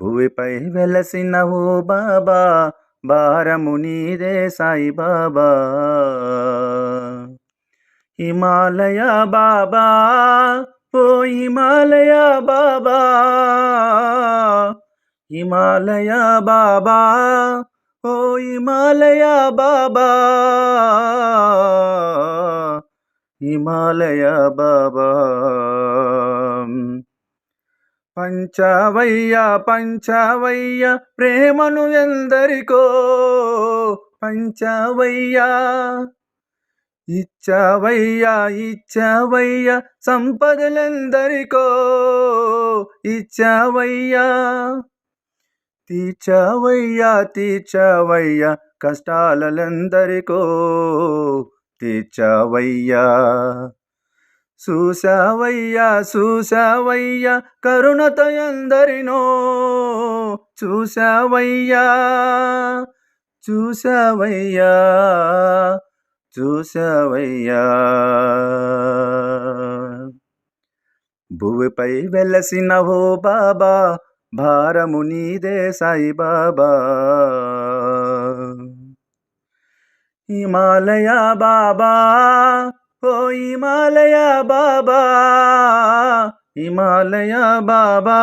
భువిపై వెలసిన ఓ బాబా భారము నీదే సాయి బాబా. హిమాలయ బాబా ఓ హిమాలయ బాబా. హిమాలయ బాబా ఓ హిమాలయ బాబా. హిమాలయ బాబా. పంచవయ్య పంచవయ్య ప్రేమను ఎందరికో? పంచవయ్య ఇచ్చవయ్య ఇచ్చవయ్య సంపదలెందరికో? ఇచ్చవయ్య తీర్చవయ్యా తీర్చవయ్యా కష్టాలెందరికో? తీర్చవయ్యా చూసావయ్యా చూసావయ్యా కరుణత ఎందరినో చూసావయ్యా చూసావయ్యా చూసావయ్యా భువిపై వెలసినవో బాబా భారము నీదే సాయి బాబా హిమాలయ బాబా ఓ హిమాలయ బాబా హిమాలయ బాబా